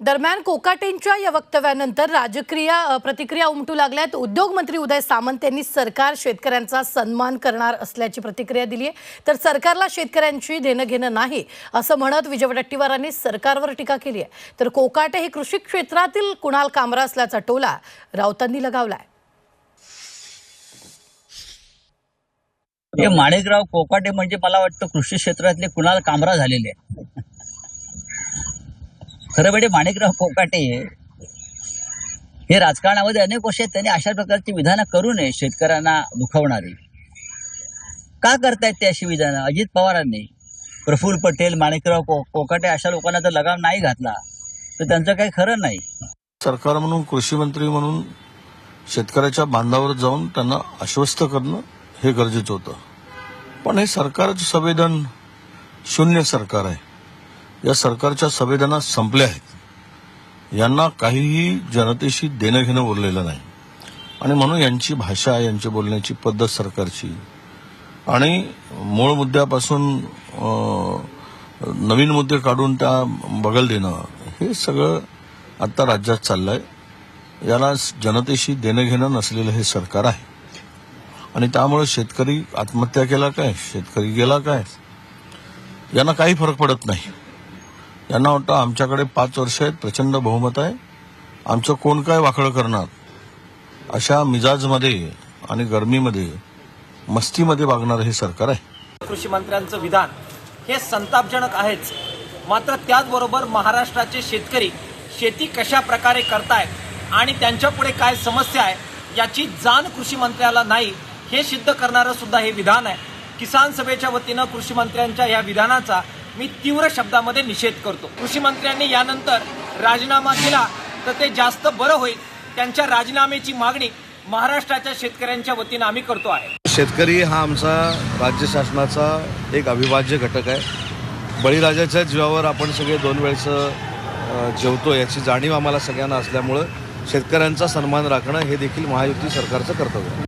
दरम्यान कोकाटेंच्या या वक्तव्यानंतर राजकीय प्रतिक्रिया उमटू लागल्यात. उद्योगमंत्री उदय सामंत यांनी सरकार शेतकऱ्यांचा सन्मान करणार असल्याची प्रतिक्रिया दिली आहे. तर सरकारला शेतकऱ्यांची देणं घेणं नाही असं म्हणत विजय वडट्टीवारांनी सरकारवर टीका केली आहे. तर कोकाटे हे कृषी क्षेत्रातील कुणाल कामरा असल्याचा टोला राऊतांनी लगावलाय. हे माणिकराव कोकाटे म्हणजे मला वाटतं कृषी क्षेत्रातले कुणाल कामरा झालेले आहे खरं म्हणजे माणिकराव कोकाटे हे राजकारणामध्ये अनेक वर्ष आहेत. त्यांनी अशा प्रकारची विधानं करू नये शेतकऱ्यांना दुखवणारी. का करतायत ते अशी विधानं? अजित पवारांनी. प्रफुल्ल पटेल माणिकराव को- कोकाटे अशा लोकांना जर लगाम नाही घातला तर त्यांचं काही खरं नाही. सरकार म्हणून कृषी मंत्री म्हणून शेतकऱ्याच्या बांधावर जाऊन त्यांना आश्वस्त करणं हे गरजेचं होतं. पण हे सरकारचं संवेदन शून्य सरकार आहे. या सरकारच्या संवेदना संपल्या आहेत. यांना काहीही जनतेशी देणं घेणं उरलेलं नाही. आणि म्हणून यांची भाषा यांची बोलण्याची पद्धत सरकारची. आणि मूळ मुद्द्यापासून नवीन मुद्दे काढून त्या बगल देणं हे सगळं आता राज्यात चाललंय. याला जनतेशी देणं घेणं नसलेलं हे सरकार आहे. आणि त्यामुळे शेतकरी आत्महत्या केला काय? शेतकरी गेला काय? यांना काही फरक पडत नाही. यांना वाटतं आमच्याकडे पाच वर्ष आहेत प्रचंड बहुमत आहे. आमचं कोण काय वाकळं करणार? अशा मिजाजमध्ये आणि गरमीमध्ये मस्तीमध्ये वागणारं हे सरकार आहे. कृषी मंत्र्यांचं विधान हे संतापजनक आहेच. मात्र त्याचबरोबर महाराष्ट्राचे शेतकरी शेती कशा प्रकारे करतायत आणि त्यांच्यापुढे काय समस्या आहे याची जाण कृषी मंत्र्याला नाही हे सिद्ध करणारं सुद्धा हे विधान आहे. किसान सभेच्या वतीनं कृषी मंत्र्यांच्या या विधानाचा मी तीव्र शब्दामध्ये निषेध करतो. कृषी मंत्र्यांनी यानंतर राजीनामा केला तर ते जास्त बरं होईल. त्यांच्या राजीनाम्याची मागणी महाराष्ट्राच्या शेतकऱ्यांच्या वतीनं आम्ही करतो आहे. शेतकरी हा आमचा राज्य शासनाचा एक अविभाज्य घटक आहे. बळीराजाच्या जीवावर आपण सगळे दोन वेळचं जेवतो याची जाणीव आम्हाला सगळ्यांना असल्यामुळं शेतकऱ्यांचा सन्मान राखणं हे देखील महायुती सरकारचं कर्तव्य आहे.